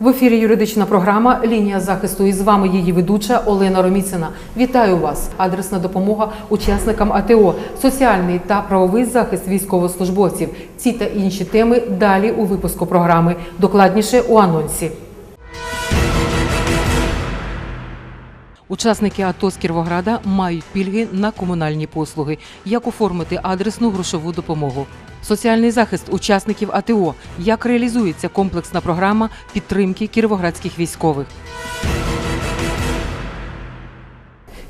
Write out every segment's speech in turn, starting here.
В ефірі юридична програма Лінія захисту і з вами її ведуча Олена Роміцина. Вітаю вас! Адресна допомога учасникам АТО, соціальний та правовий захист військовослужбовців. Ці та інші теми далі у випуску програми. Докладніше у анонсі. Учасники АТО з Кіровограда мають пільги на комунальні послуги. Як оформити адресну грошову допомогу? Соціальний захист учасників АТО. Як реалізується комплексна програма підтримки кіровоградських військових?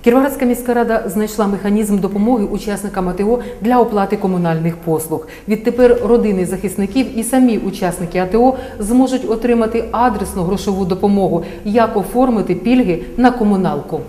Кіровоградська міська рада знайшла механізм допомоги учасникам АТО для оплати комунальних послуг. Відтепер родини захисників і самі учасники АТО зможуть отримати адресну грошову допомогу, як оформити пільги на комуналку.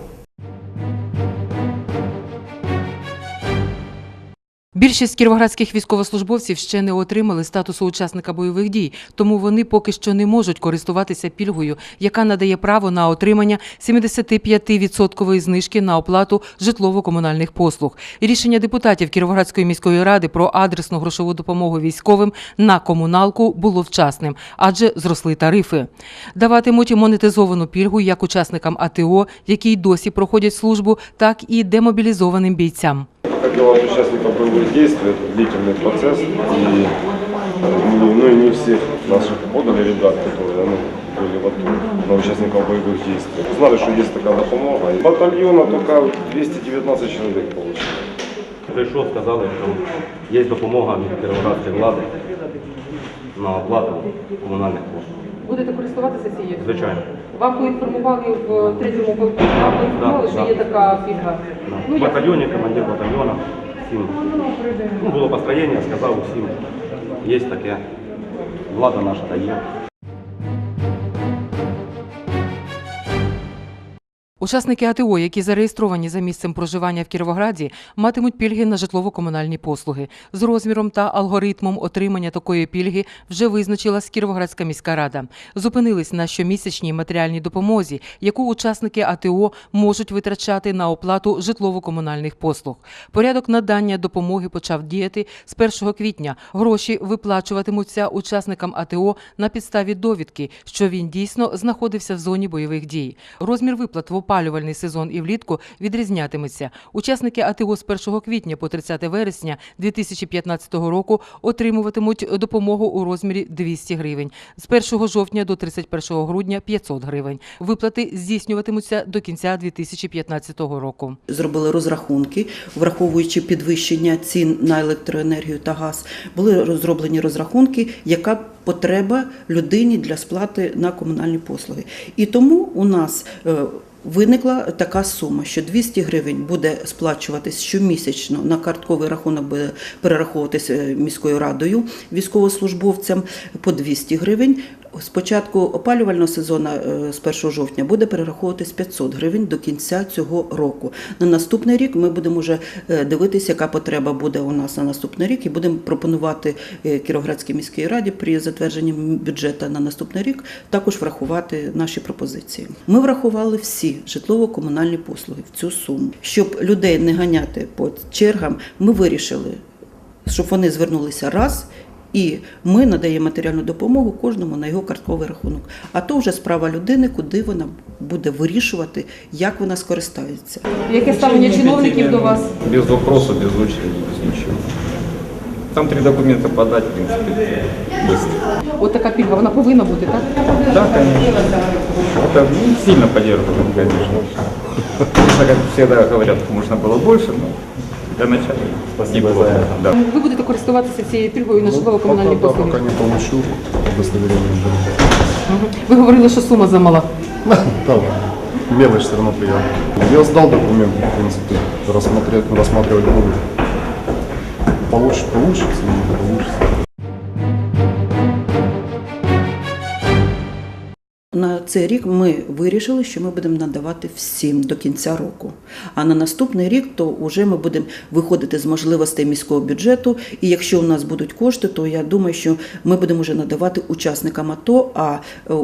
Більшість кіровоградських військовослужбовців ще не отримали статусу учасника бойових дій, тому вони поки що не можуть користуватися пільгою, яка надає право на отримання 75% знижки на оплату житлово-комунальних послуг. Рішення депутатів Кіровоградської міської ради про адресну грошову допомогу військовим на комуналку було вчасним, адже зросли тарифи. Даватимуть монетизовану пільгу як учасникам АТО, які й досі проходять службу, так і демобілізованим бійцям Как и от участников боевых действий, это длительный процесс, и ну, ну, и не всех наших подали ребят, которые ну, были в АТО, на участников боевых действий. Знали, что есть такая допомога. И батальона только 219 человек получили. Прийшов, сказали, що є допомога від кіровоградської влади на оплату комунальних послуг. Будете користуватися цією? Звичайно. Вам поінформували в третьому поінформували, Да, що да. є така пільга. В Ну, батальйоні, командир батальйону, всім. Ну, було построєння, сказав усім, є таке, влада наша дає. Учасники АТО, які зареєстровані за місцем проживання в Кіровограді, матимуть пільги на житлово-комунальні послуги. З розміром та алгоритмом отримання такої пільги вже визначилась Кіровоградська міська рада. Зупинились на щомісячній матеріальній допомозі, яку учасники АТО можуть витрачати на оплату житлово-комунальних послуг. Порядок надання допомоги почав діяти з 1 квітня. Гроші виплачуватимуться учасникам АТО на підставі довідки, що він дійсно знаходився в зоні бойових дій. Розмір виплат в опалювальний сезон і влітку відрізнятиметься. Учасники АТО з 1 квітня по 30 вересня 2015 року отримуватимуть допомогу у розмірі 200 гривень. З 1 жовтня до 31 грудня 500 гривень. Виплати здійснюватимуться до кінця 2015 року. зробили розрахунки, враховуючи підвищення цін на електроенергію та газ, були розроблені розрахунки, яка потреба людині для сплати на комунальні послуги. І тому у нас е, Виникла така сума, що 200 гривень буде сплачуватись щомісячно на картковий рахунок буде перераховуватися міською радою військовослужбовцям по 200 гривень. З початку опалювального сезону е, з 1 жовтня буде перераховуватись 500 гривень до кінця цього року. На наступний рік ми будемо вже е, дивитися, яка потреба буде у нас на наступний рік, і будемо пропонувати е, Кіровоградській міській раді при затвердженні бюджету на наступний рік також врахувати наші пропозиції. Ми врахували всі житлово-комунальні послуги в цю суму, щоб людей не ганяти по чергам. Ми вирішили, щоб вони звернулися раз. І ми надаємо матеріальну допомогу кожному на його картковий рахунок. А то вже справа людини, куди вона буде вирішувати, як вона скористається. Яке ставлення чиновників до вас? Без вопроса, без очереди, без ничего. Там три документа подать, в принципе, быстро. От така пільга, вона повинна бути, так? Да, конечно. Это ну, сильно поддерживаем, конечно. Конечно, как всегда говорят, можно было больше, но для начала. Спасибо за это. Да. Ви будете користуватися цією пільгою на житлово-комунальні пока, послуги? пока не получу удостоверение. Мгм. Ви говорили, що сума замала. Да, мелочь все равно приятно. Я сдал документы, в принципе, рассмотреть, рассматривать буду. Получше, получится, не получится. Цей рік ми вирішили, що ми будемо надавати всім до кінця року. А на наступний рік то вже ми будемо виходити з можливостей міського бюджету. І якщо у нас будуть кошти, то я думаю, що ми будемо вже надавати учасникам АТО, а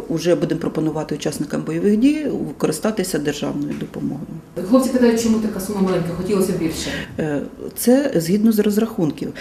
вже будемо пропонувати учасникам бойових дій користатися державною допомогою. Хлопці питають, чому така сума маленька, хотілося б більше. Е, Це згідно з розрахунків.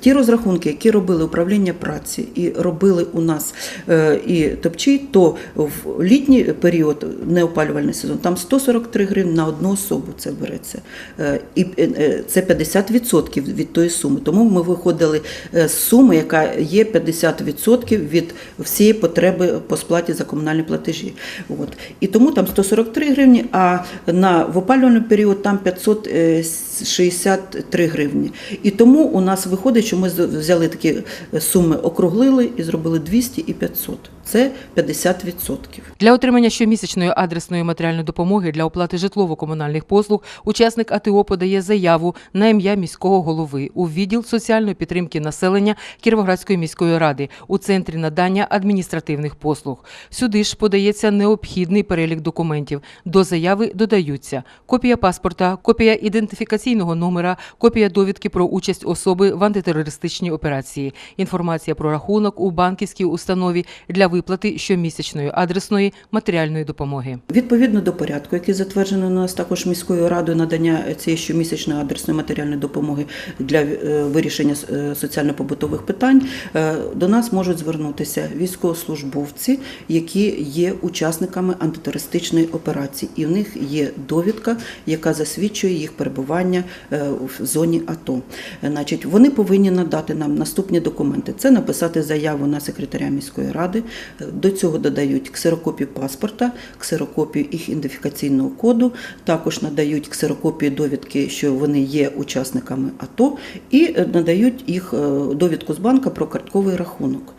Ті розрахунки, які робили управління праці і робили у нас е, і топчі, то в літній період, неопалювальний сезон, там 143 гривні на одну особу це береться. Е, І е, це 50% від тої суми. Тому ми виходили з суми, яка є 50% від всієї потреби по сплаті за комунальні платежі. От. І тому там 143 гривні, а на в опалювальний період там 563 гривні. І тому у нас виходить, що ми взяли такі суми, округлили і зробили 200 і 500. Це 50%. Для отримання щомісячної адресної матеріальної допомоги для оплати житлово-комунальних послуг учасник АТО подає заяву на ім'я міського голови у відділ соціальної підтримки населення Кіровоградської міської ради у центрі надання адміністративних послуг. Сюди ж подається необхідний перелік документів. До заяви додаються копія паспорта, копія ідентифікаційного номера, копія довідки про участь особи в антитерористичній операції, інформація про рахунок у банківській установі для виплати щомісячної адресної матеріальної допомоги. Відповідно до порядку, який затверджений у нас також міською радою надання цієї щомісячної адресної матеріальної допомоги для е, вирішення е, соціально-побутових питань, е, до нас можуть звернутися військовослужбовці, які є учасниками антитерористичної операції, і в них є довідка, яка засвідчує їх перебування в зоні АТО. Значить, вони повинні надати нам наступні документи: це написати заяву на секретаря міської ради. До цього додають ксерокопію паспорта, ксерокопію їх ідентифікаційного коду, також надають ксерокопію довідки, що вони є учасниками АТО, і е, надають їх е, довідку з банка про картковий рахунок.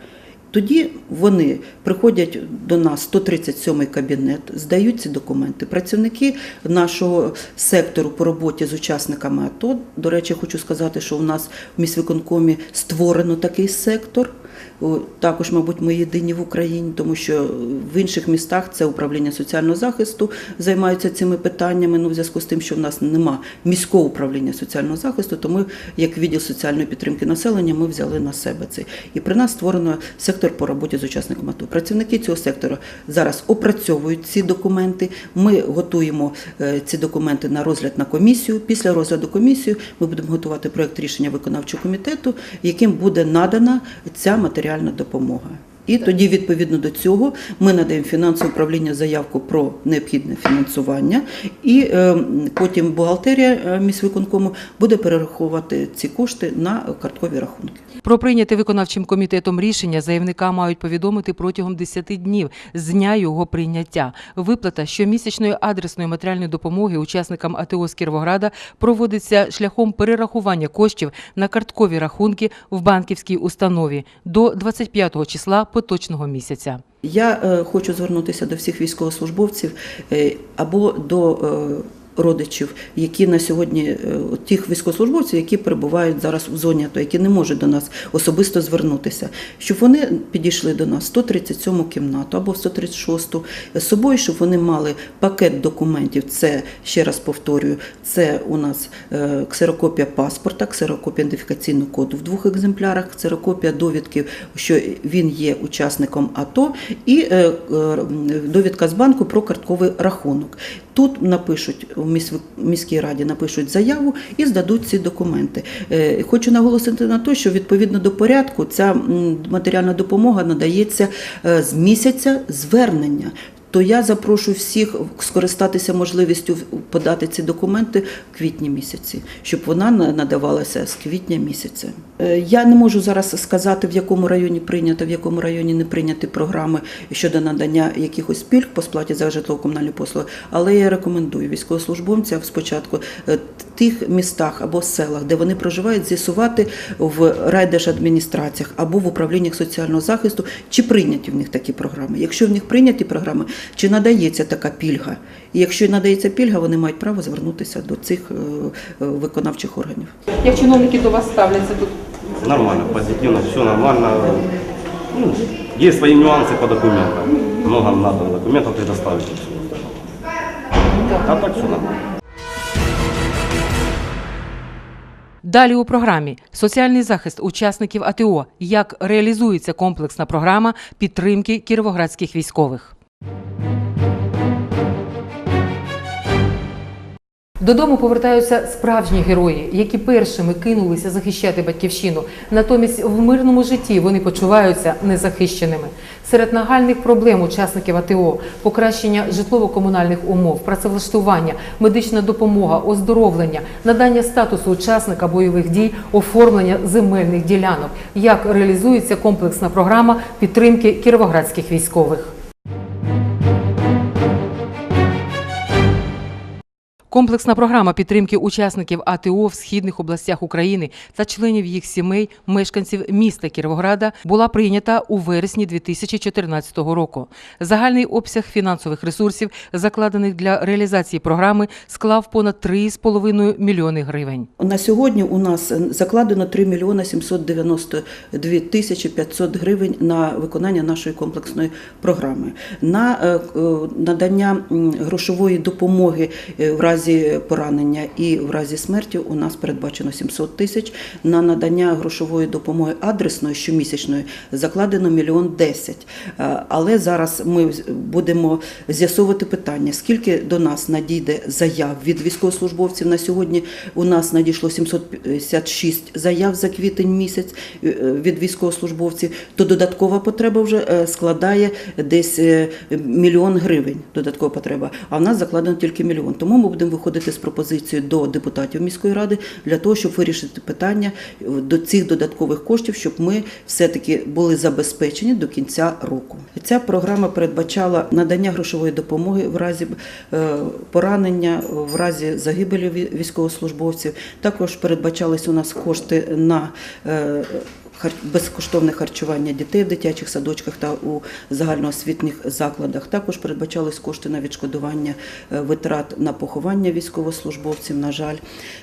Тоді вони приходять до нас 137 кабінет, здають ці документи. Працівники нашого сектору по роботі з учасниками АТО. До речі, хочу сказати, що у нас в міськвиконкомі створено такий сектор. Також, мабуть, ми єдині в Україні, тому що в інших містах це управління соціального захисту займаються цими питаннями. Ну, в зв'язку з тим, що в нас нема міського управління соціального захисту, то ми, як відділ соціальної підтримки населення, ми взяли на себе це. І при нас створено сектор по роботі з учасниками АТО. Працівники цього сектору зараз опрацьовують ці документи. Ми готуємо е, ці документи на розгляд на комісію. Після розгляду комісії ми будемо готувати проект рішення виконавчого комітету, яким буде надана ця матеріальна допомога. І тоді, відповідно до цього, ми надаємо фінансове управління заявку про необхідне фінансування, і е, потім бухгалтерія е, міськвиконкому буде перераховувати ці кошти на карткові рахунки. Про прийняте виконавчим комітетом рішення заявника мають повідомити протягом 10 днів з дня його прийняття. Виплата щомісячної адресної матеріальної допомоги учасникам АТО з Кіровограда проводиться шляхом перерахування коштів на карткові рахунки в банківській установі до 25 числа поточного місяця. Я е, хочу звернутися до всіх військовослужбовців е, або до е, родичів, які на сьогодні е, тих військовослужбовців, які перебувають зараз в зоні АТО, які не можуть до нас особисто звернутися, щоб вони підійшли до нас в 137 кімнату або в 136 з собою, щоб вони мали пакет документів. Це ще раз повторюю, це у нас е, ксерокопія паспорта, ксерокопія ідентифікаційного коду в двох екземплярах, ксерокопія довідки, що він є учасником АТО, і е, довідка з банку про картковий рахунок. Тут напишуть міськ- міській раді напишуть заяву і здадуть ці документи. Е, Хочу наголосити на те, що відповідно до порядку ця матеріальна допомога надається е, з місяця звернення. То я запрошую всіх скористатися можливістю подати ці документи в квітні місяці, щоб вона на- надавалася з квітня місяця. Е, Я не можу зараз сказати, в якому районі прийнято, в якому районі не прийняті програми щодо надання якихось пільг по сплаті за житлово-комунальні послуги, але я рекомендую військовослужбовцям спочатку е, тих містах або селах, де вони проживають, з'ясувати в райдержадміністраціях або в управліннях соціального захисту, чи прийняті в них такі програми. Якщо в них прийняті програми, чи надається така пільга? І якщо надається пільга, вони мають право звернутися до цих е, е, виконавчих органів. Як чиновники до вас ставляться тут? Нормально, позитивно, все нормально. Ну, есть свои нюансы по документам. Много надо документов предоставить. А так все нормально. Далі у програмі соціальний захист учасників АТО. Як реалізується комплексна програма підтримки кіровоградських військових. Додому повертаються справжні герої, які першими кинулися захищати батьківщину. Натомість в мирному житті вони почуваються незахищеними. Серед нагальних проблем учасників АТО покращення житлово-комунальних умов, працевлаштування, медична допомога, оздоровлення, надання статусу учасника бойових дій, оформлення земельних ділянок. Як реалізується комплексна програма підтримки кіровоградських військових. Комплексна програма підтримки учасників АТО в східних областях України та членів їх сімей, мешканців міста Кіровограда, була прийнята у вересні 2014 року. Загальний обсяг фінансових ресурсів, закладених для реалізації програми, склав понад 3,5 мільйони гривень. На сьогодні у нас закладено 3 мільйони 792 тисячі 500 гривень на виконання нашої комплексної програми. На е, е, надання грошової допомоги е, в разі поранення і в разі смерті у нас передбачено 700 тисяч. На надання грошової допомоги адресної щомісячної закладено мільйон 10. Е, Але зараз ми будемо з'ясовувати питання, скільки до нас надійде заяв від військовослужбовців. На сьогодні у нас надійшло 756 заяв за квітень місяць е, від військовослужбовців, то додаткова потреба вже е, складає десь мільйон гривень. Додаткова потреба. А в нас закладено тільки мільйон. Тому ми будемо виходити з пропозицією до депутатів міської ради для того, щоб вирішити питання е, до цих додаткових коштів, щоб ми все-таки були забезпечені до кінця року. Ця програма передбачала надання грошової допомоги в разі е, поранення, в разі загибелі військовослужбовців. Також передбачались у нас кошти на е, безкоштовне харчування дітей в дитячих садочках та у загальноосвітніх закладах. Також передбачались кошти на відшкодування е, витрат на поховання військовослужбовців. На жаль,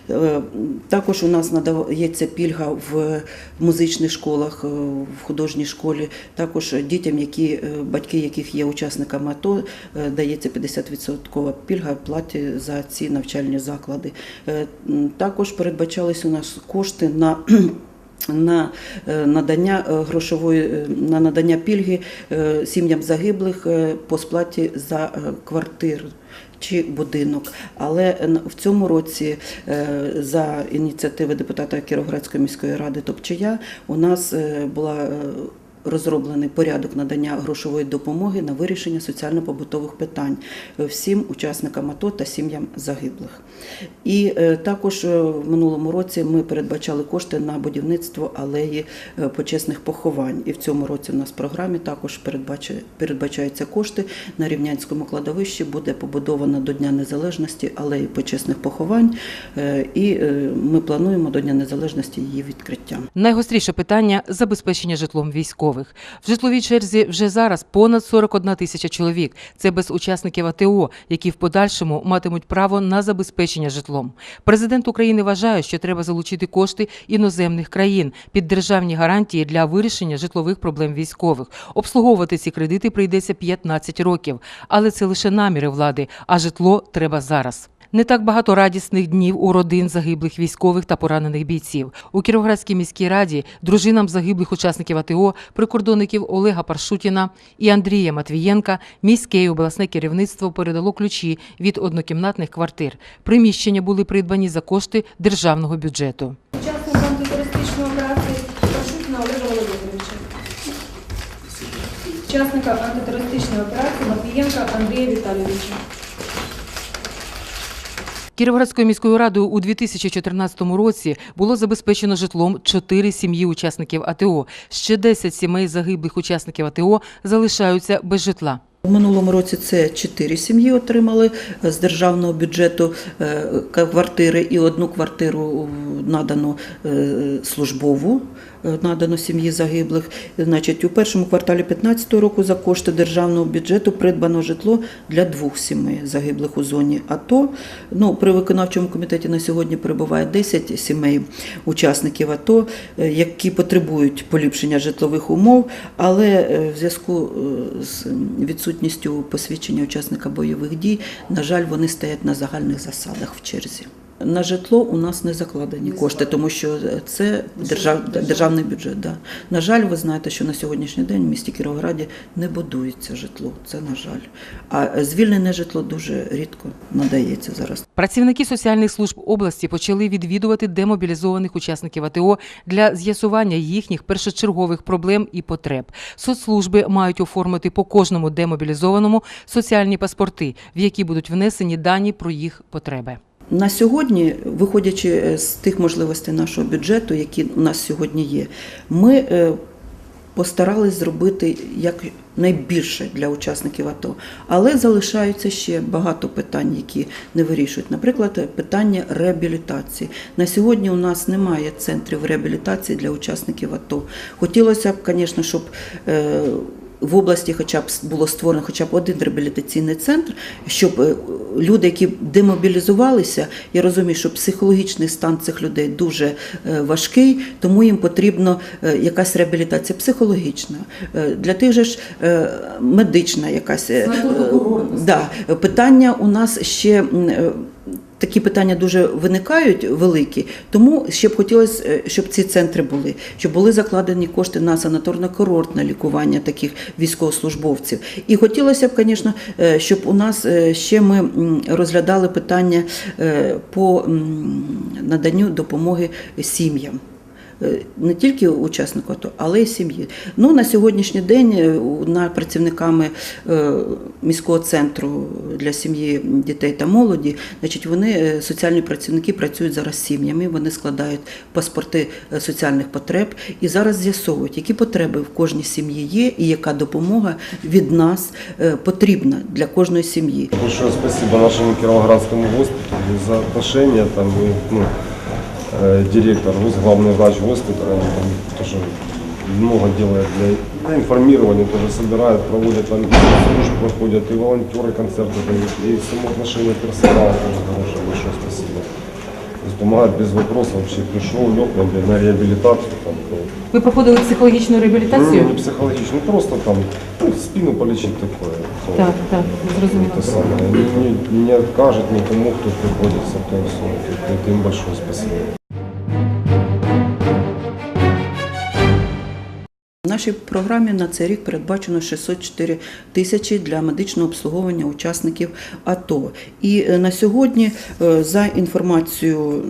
Е, також у нас надається пільга в музичних школах, е, в художній школі. Також дітям, які батьки яких є учасниками АТО, дається 50% пільга платі за ці навчальні заклади. Також передбачались у нас кошти на на е, надання е, грошової е, на надання пільги сім'ям загиблих по сплаті за квартиру. Чи будинок, але в цьому році за ініціативи депутата Кіровоградської міської ради Топчия у нас була розроблений порядок надання грошової допомоги на вирішення соціально-побутових питань всім учасникам АТО та сім'ям загиблих. І е, також е, в минулому році ми передбачали кошти на будівництво алеї е, почесних поховань. І в цьому році у нас в програмі також передбачаються кошти на рівнянському кладовищі. Буде побудована до Дня Незалежності алеї почесних поховань. І ми плануємо до Дня Незалежності її відкриття. Найгостріше питання забезпечення житлом військових. В житловій черзі вже зараз понад 41 тисяча чоловік. Це без учасників АТО, які в подальшому матимуть право на забезпечення житлом. Президент України вважає, що треба залучити кошти іноземних країн під державні гарантії для вирішення житлових проблем військових. Обслуговувати ці кредити прийдеться 15 років, але це лише наміри влади, а житло треба зараз. Не так багато радісних днів у родин загиблих військових та поранених бійців. У Кіровоградській міській раді дружинам загиблих учасників АТО, прикордонників Олега Паршутіна і Андрія Матвієнка міське і обласне керівництво передало ключі від однокімнатних квартир. Приміщення були придбані за кошти державного бюджету. Учасник антитерористичної операції Паршутіна Олега Володимировича. Учасника антитерористичної операції Матвієнка Андрія Віталійовича. Кіровоградською міською радою у 2014 році було забезпечено житлом 4 сім'ї учасників АТО. Ще 10 сімей загиблих учасників АТО залишаються без житла. У минулому році це чотири сім'ї отримали е, з державного бюджету е, квартири і одну квартиру надано е, службову, е, надано сім'ї загиблих. Значить, у першому кварталі 2015 року за кошти державного бюджету придбано житло для двох сімей загиблих у зоні АТО. Ну, при виконавчому комітеті на сьогодні перебуває 10 сімей учасників АТО, е, які потребують поліпшення житлових умов, але е, в зв'язку е, з відсутністю посвідчення учасника бойових дій, на жаль, вони стоять на загальних засадах в черзі. На житло у нас не закладені кошти, тому що це держав, державний бюджет. Да. На жаль, ви знаєте, що на сьогоднішній день в місті Кіровограді не будується житло. Це на жаль. А звільнене житло дуже рідко надається зараз. Працівники соціальних служб області почали відвідувати демобілізованих учасників АТО для з'ясування їхніх першочергових проблем і потреб. Соцслужби мають оформити по кожному демобілізованому соціальні паспорти, в які будуть внесені дані про їх потреби. На сьогодні, виходячи е, з тих можливостей нашого бюджету, які у нас сьогодні є, ми е, постарались зробити як найбільше для учасників АТО, але залишаються ще багато питань, які не вирішують. Наприклад, питання реабілітації. На сьогодні у нас немає центрів реабілітації для учасників АТО. Хотілося б, звісно, щоб е, в області хоча б було створено хоча б один реабілітаційний центр, щоб е, люди, які демобілізувалися, я розумію, що психологічний стан цих людей дуже е, важкий, тому їм потрібна е, якась реабілітація психологічна, для тих же ж медична якась. Да, питання у нас ще. Такі питання дуже виникають великі, тому ще б хотілося, е, щоб ці центри були, щоб були закладені кошти на санаторно-курортне лікування таких військовослужбовців. І хотілося б, звісно, е, щоб у нас е, ще ми розглядали питання по наданню допомоги сім'ям. Е, Не тільки учаснику АТО, але й сім'ї. Ну на сьогоднішній день е, на працівниками е, міського центру для сім'ї дітей та молоді, значить, вони соціальні працівники працюють зараз з сім'ями. Вони складають паспорти соціальних потреб і зараз з'ясовують, які потреби в кожній сім'ї є, і яка допомога від нас потрібна для кожної сім'ї. Большое спасибо нашему Кировоградскому госпиталю за отношения. Там, ну, директор, гос- главный врач госпиталя, он там тоже много делает для, для информирования, тоже собирает, проводят там и служб проходят, и волонтеры концерты дают, и само отношение персонала тоже хорошее, большое спасибо. То есть помогает без вопросов вообще, пришел, лег на, на реабилитацию, там, ну, Ви проходили психологічну ну, не психологично, ну, просто там ну, спину полечить такое. Так, так, зрозуміло. Это самое. Не, не, не откажет никому, кто приходит с этой услугой. Это им большое спасибо. Нашій програмі на цей рік передбачено 604 тисячі для медичного обслуговування учасників АТО. І е, на сьогодні, е, за інформацією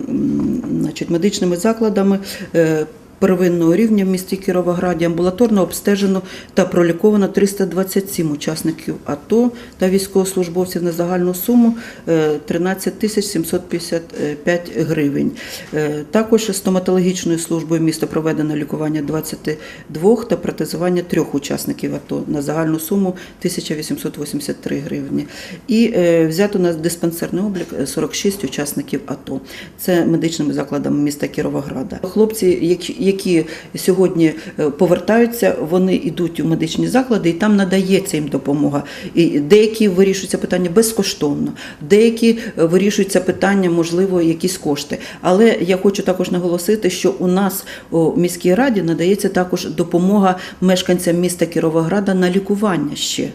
значить, медичними закладами, е, Первинного рівня в місті Кіровограді амбулаторно обстежено та проліковано 327 учасників АТО та військовослужбовців на загальну суму е, 13 тисяч 755 гривень. Е, Також стоматологічною службою міста проведено лікування 22 та протезування трьох учасників АТО на загальну суму 1883 гривні. І е, взято на диспансерний облік 46 учасників АТО. Це медичними закладами міста Кіровограда. Хлопці, які- які сьогодні е, повертаються, вони йдуть у медичні заклади, і там надається їм допомога. І деякі вирішуються питання безкоштовно, деякі е, вирішуються питання, можливо, якісь кошти. Але я хочу також наголосити, що у нас у міській раді надається також допомога мешканцям міста Кіровограда на лікування ще.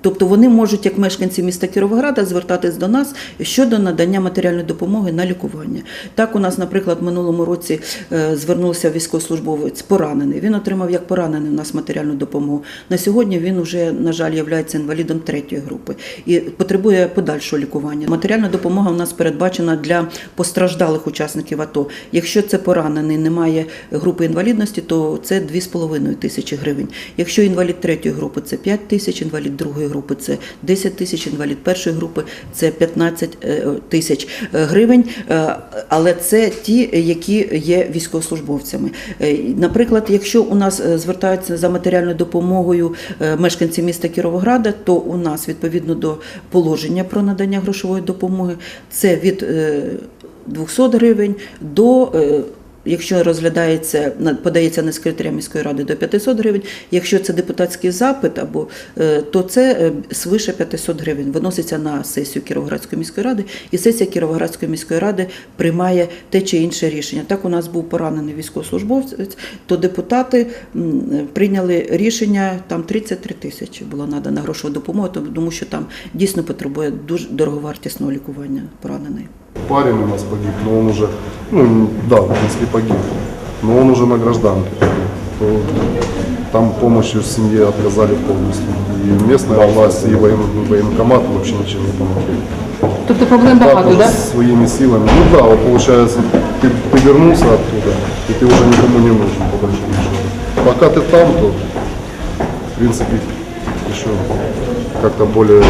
Тобто вони можуть, як мешканці міста Кіровограда, звертатись до нас щодо надання матеріальної допомоги на лікування. Так, у нас, наприклад, в минулому році е, звернувся військовослужбовець поранений. Він отримав як поранений у нас матеріальну допомогу. На сьогодні він вже, на жаль, є інвалідом третьої групи і потребує подальшого лікування. Матеріальна допомога у нас передбачена для постраждалих учасників АТО. Якщо це поранений, немає групи інвалідності, то це 2,5 тисячі гривень. Якщо інвалід третьої групи, це 5 тисяч, інвалід другої групи це 10 тисяч, інвалід першої групи це 15 е, тисяч е, гривень. Е, Але це ті, які є військовослужбовцями. Наприклад, якщо у нас звертаються за матеріальною допомогою мешканці міста Кіровограда, то у нас відповідно до положення про надання грошової допомоги це від е, 200 гривень до Якщо розглядається подається на секретаря міської ради до 500 гривень, якщо це депутатський запит, або е, то це е, свише 500 гривень виноситься на сесію Кіровоградської міської ради, і сесія Кіровоградської міської ради приймає те чи інше рішення. Так у нас був поранений військовослужбовець, то депутати прийняли рішення там 33 тисячі була надана грошова допомога, тому що там дійсно потребує дуже дороговартісного лікування поранений. Парень у нас погиб, но он уже, ну да, в принципе погиб, но он уже на гражданке, то там помощью семье отказали полностью. И местная власть, и воен, военкомат вообще ничем не помогли. Тобто проблем багато, да? своими силами. Ну да, вот получается, ты, ты вернулся оттуда, и ты уже никому не нужен, по большому счету. Пока ты там, то, в принципе, еще как-то более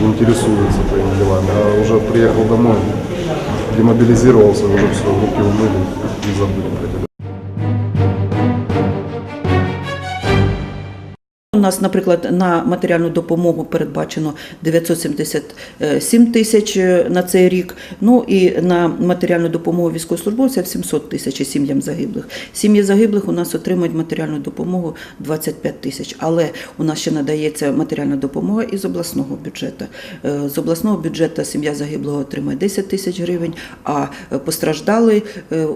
интересуется твоими делами. А уже приехал домой, демобилизировался, уже все, руки умыли и забыли про тебя. Нас, наприклад, на матеріальну допомогу передбачено 977 тисяч е, на цей рік. Ну і на матеріальну допомогу військовослужбовцям 700 тисяч сім'ям загиблих. Сім'ї загиблих у нас отримують матеріальну допомогу 25 тисяч. Але у нас ще надається матеріальна допомога із обласного бюджету. Е, З обласного бюджету сім'я загиблого отримує 10 тисяч гривень, а е, постраждалий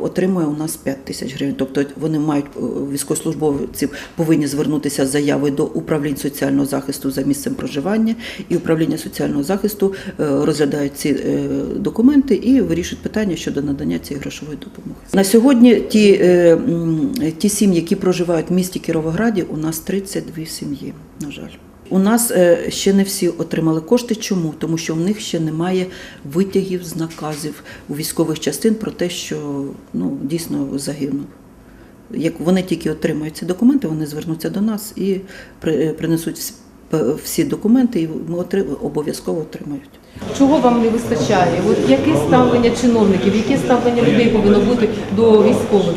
отримує у нас 5 тисяч гривень. Тобто вони мають е, військовослужбовці повинні звернутися з заявою до управлінь соціального захисту за місцем проживання, і управління соціального захисту е, розглядають ці е, документи і вирішують питання щодо надання цієї грошової допомоги. На сьогодні ті, е, ті сім'ї, які проживають в місті Кіровограді, у нас 32 сім'ї, на жаль. У нас ще не всі отримали кошти. Чому? Тому що в них ще немає витягів з наказів у військових частин про те, що ну, дійсно загинув. Як вони тільки отримають ці документи, вони звернуться до нас і при- принесуть всі- п- всі документи, і ми отри- обов'язково отримають. Чого вам не вистачає? От яке ставлення чиновників, яке ставлення людей повинно бути до військових?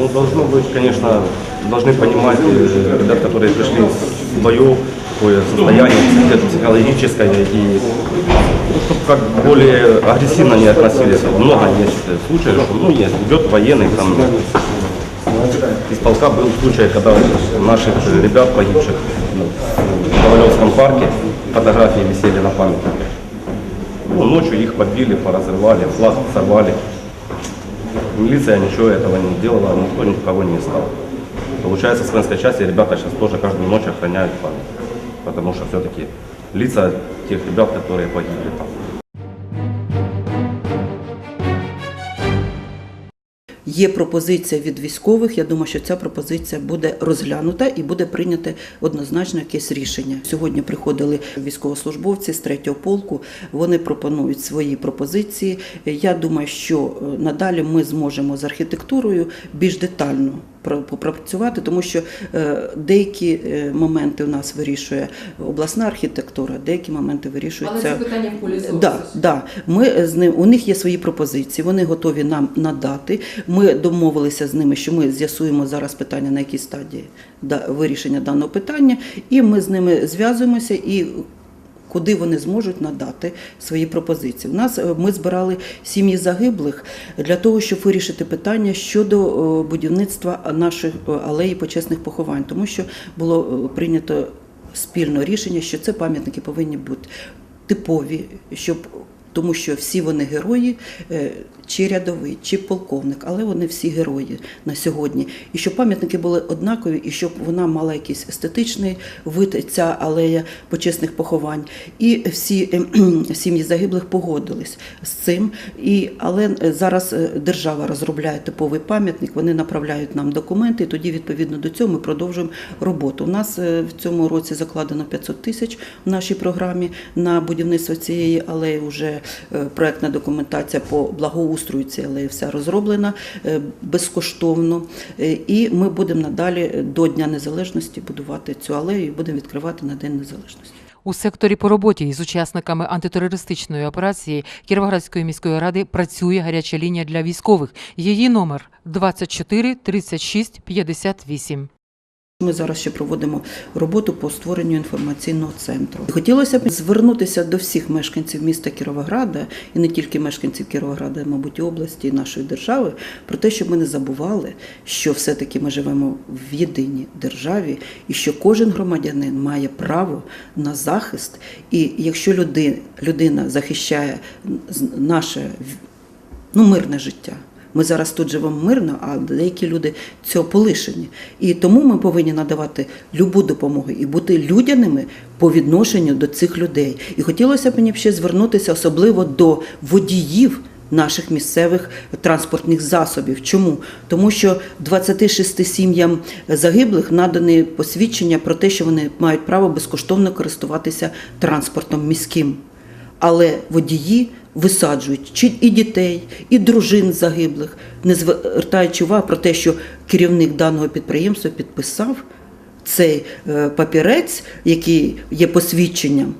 Ну, должно быть, конечно, должны понимать э, ребят, которые пришли с боев, такое состояние психо- психологическое и ну, чтоб как более агрессивно не относились. Много есть э, случаев, что ну, есть, идет военный, там из полка был случай, когда наших ребят погибших ну, в Ковалевском парке фотографии висели на памятнике. Ну, ночью их подбили, поразрывали, флаг сорвали. Милиция ничего этого не делала, никто никого не искал. Получается, с воинской части ребята сейчас тоже каждую ночь охраняют память. Потому что все-таки лица тех ребят, которые погибли там. Є пропозиція від військових. Я думаю, що ця пропозиція буде розглянута і буде прийнято однозначно якесь рішення. Сьогодні приходили військовослужбовці з третього полку. Вони пропонують свої пропозиції. Я думаю, що е, надалі ми зможемо з архітектурою більш детально попрацювати, тому що е, деякі е, моменти у нас вирішує обласна архітектура, деякі моменти вирішуються. питання в полі Да, да. Ми з ним у них є свої пропозиції. Вони готові нам надати. Ми домовилися з ними, що ми з'ясуємо зараз питання на якій стадії вирішення даного питання, і ми з ними зв'язуємося і. Куди вони зможуть надати свої пропозиції? У нас е, ми збирали сім'ї загиблих для того, щоб вирішити питання щодо е, будівництва наших е, алеї почесних поховань, тому що було прийнято спільне рішення, що це пам'ятники повинні бути типові, щоб тому що всі вони герої, чи рядовий, чи полковник, але вони всі герої на сьогодні. І щоб пам'ятники були однакові, і щоб вона мала якийсь естетичний вид, ця алея почесних поховань. І всі сім'ї загиблих погодились з цим. І, але е, зараз е, держава розробляє типовий пам'ятник, вони направляють нам документи, і тоді відповідно до цього ми продовжуємо роботу. У нас е, в цьому році закладено 500 тисяч в нашій програмі на будівництво цієї алеї. Вже проектна документація по благоустрою цієї алеї вся розроблена е, безкоштовно. Е, І ми будемо надалі до Дня Незалежності будувати цю алею і будемо відкривати на День Незалежності. У секторі по роботі із учасниками антитерористичної операції Кіровоградської міської ради працює гаряча лінія для військових. Її номер 24 36 58. Ми зараз ще проводимо роботу по створенню інформаційного центру. Хотілося б звернутися до всіх мешканців міста Кіровограда і не тільки мешканців Кіровограда, мабуть, області і нашої держави, про те, щоб ми не забували, що все-таки ми живемо в єдиній державі, і що кожен громадянин має право на захист. І якщо людина, людина захищає наше ну, мирне життя. Ми зараз тут живемо мирно, а деякі люди цього полишені. І тому ми повинні надавати любу допомогу і бути людяними по відношенню до цих людей. І хотілося б мені ще звернутися особливо до водіїв наших місцевих транспортних засобів. Чому? Тому що 26 сім'ям загиблих надані посвідчення про те, що вони мають право безкоштовно користуватися транспортом міським. Але водії висаджують чи і дітей, і дружин загиблих, не звертаючи увагу про те, що керівник даного підприємства підписав цей е, папірець, який є посвідченням,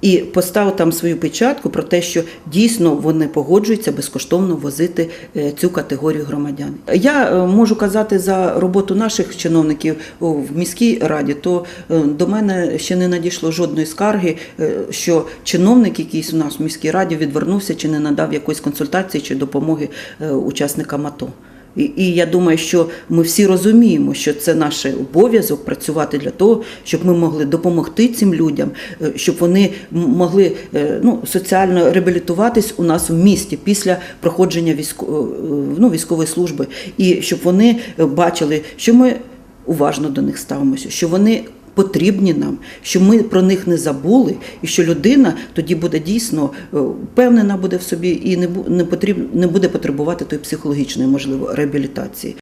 і поставив там свою печатку про те, що дійсно вони погоджуються безкоштовно возити е, цю категорію громадян. Я е, можу казати за роботу наших чиновників в міській раді, то е, до мене ще не надійшло жодної скарги, що чиновник якийсь у нас в міській раді відвернувся чи не надав якоїсь консультації чи допомоги учасникам АТО. І, і я думаю, що ми всі розуміємо, що це наш обов'язок працювати для того, щоб ми могли допомогти цим людям, е, щоб вони могли е, ну, соціально реабілітуватись у нас в місті після проходження військо, е, ну, військової служби, і щоб вони бачили, що ми уважно до них ставимося, що вони. Потрібні нам, що ми про них не забули, і що людина тоді буде дійсно е, впевнена буде в собі і не бу- не буде потребувати тої психологічної, можливо, реабілітації.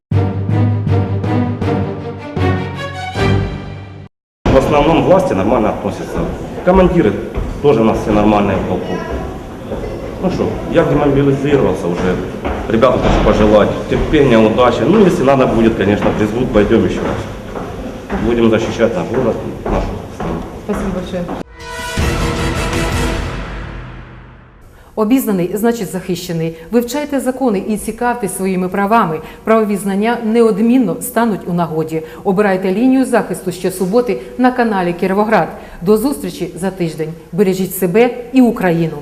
В основном власти нормально относятся. Командиры тоже у нас все нормальные в полку. Ну что, я демобилизировался уже. Ребятам хочу пожелать терпения, удачи. Ну, если надо будет, конечно, призовут, пойдем еще раз. Будем защищать наш город, нашу страну. Спасибо большое. Обізнаний значить захищений. Вивчайте закони і цікавтесь своїми правами. Правові знання неодмінно стануть у нагоді. Обирайте лінію захисту щосуботи на каналі Кіровоград. До зустрічі за тиждень. Бережіть себе і Україну.